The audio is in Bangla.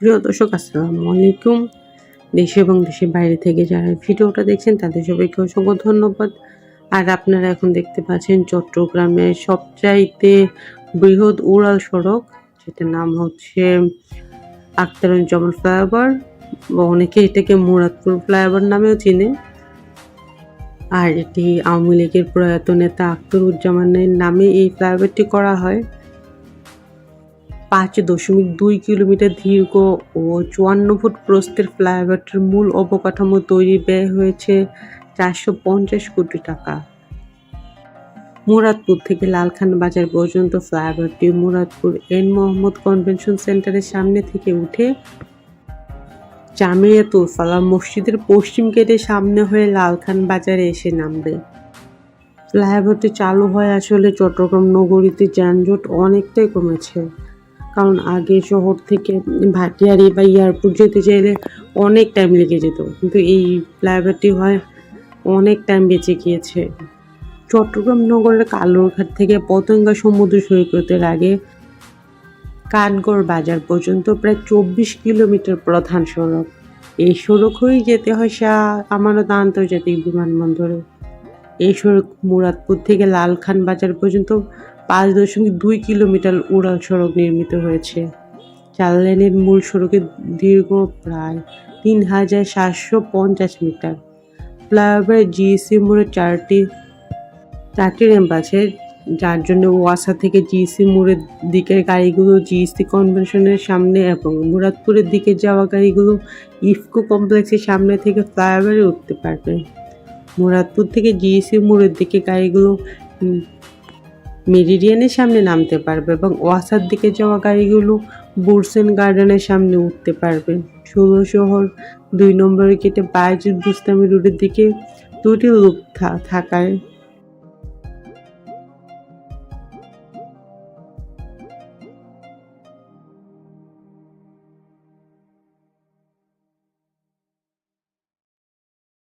প্রিয় দর্শক, আসসালামু আলাইকুম। দেশে এবং দেশের বাইরে থেকে যারা ভিডিওটা দেখছেন, তাদের সবাইকে অসংখ্য ধন্যবাদ। আর আপনারা এখন দেখতে পাচ্ছেন চট্টগ্রামের সবচাইতে বৃহৎ উড়াল সড়ক, যেটার নাম হচ্ছে আখতারুজ্জামান ফ্লাইওভার। বা অনেকে এটাকে মুরাদপুর ফ্লাইওভার নামেও চিনে। আর এটি আওয়ামী লীগের প্রয়াত নেতা আখতারুজ্জামানের নামে এই ফ্লাইওভারটি করা হয়। পাঁচ দশমিক দুই কিলোমিটার দীর্ঘ ও চুয়ান্ন ফুট প্রস্থের ফ্লাইওভারটির মূল অবকাঠামো তৈরি ব্যয় হয়েছে চারশো পঞ্চাশ কোটি টাকা। মুরাদপুর থেকে লালখান বাজার পর্যন্ত ফ্লাইওভারটি মুরাদপুর এন মোহাম্মদ কনভেনশন সেন্টারের সামনে থেকে উঠে জামিয়াতুল ফালাহ মসজিদের পশ্চিম গেটের সামনে হয়ে লালখান বাজারে এসে নামবে। ফ্লাইওভারটি চালু হয় আসলে চট্টগ্রাম নগরীতে যানজট অনেকটাই কমেছে। কারণ আগে শহর থেকে ভাটিয়ারি বা এয়ারপোর্ট যেতে চাইলে অনেক টাইম লেগে যেত। কিন্তু এই ফ্লাইওভারটি হয় অনেক টাইম বেঁচে গিয়েছে। চট্টগ্রাম নগরের কালুরঘাট থেকে পতঙ্গা সমুদ্র সৈকতের আগে কাঠগড় বাজার পর্যন্ত প্রায় চব্বিশ কিলোমিটার প্রধান সড়ক। এই সড়ক হয়েই যেতে হয় শাহ আমানত আন্তর্জাতিক বিমানবন্দরে। এই সড়ক মুরাদপুর থেকে লালখান বাজার পর্যন্ত পাঁচ দশমিক দুই কিলোমিটার উড়াল সড়ক নির্মিত হয়েছে। চার লেনের মূল সড়কের দীর্ঘ প্রায় তিন হাজার সাতশো পঞ্চাশ মিটার। ফ্লাইওভার জিএসি মোড়ে চারটি চারটি র্যাম্প আছে, যার জন্য ওয়াসা থেকে জিএসি মোড়ের দিকের গাড়িগুলো জিএসি কনভেনশনের সামনে এবং মুরাদপুরের দিকে যাওয়া গাড়িগুলো ইফকো কমপ্লেক্সের সামনে থেকে ফ্লাইওভারে উঠতে পারবে। মুরাদপুর থেকে জিএসি মোড়ের দিকে গাড়িগুলো মেরিডিয়ানের সামনে নামতে পারবে এবং ওয়াসার দিকে যাওয়া গাড়িগুলো বুরসেন গার্ডেনের সামনে উঠতে পারবে। ষোলো শহর, দুই নম্বরে গেটে বাইজুল বুস্তামি রোডের দিকে দুটি লুপ থাকায়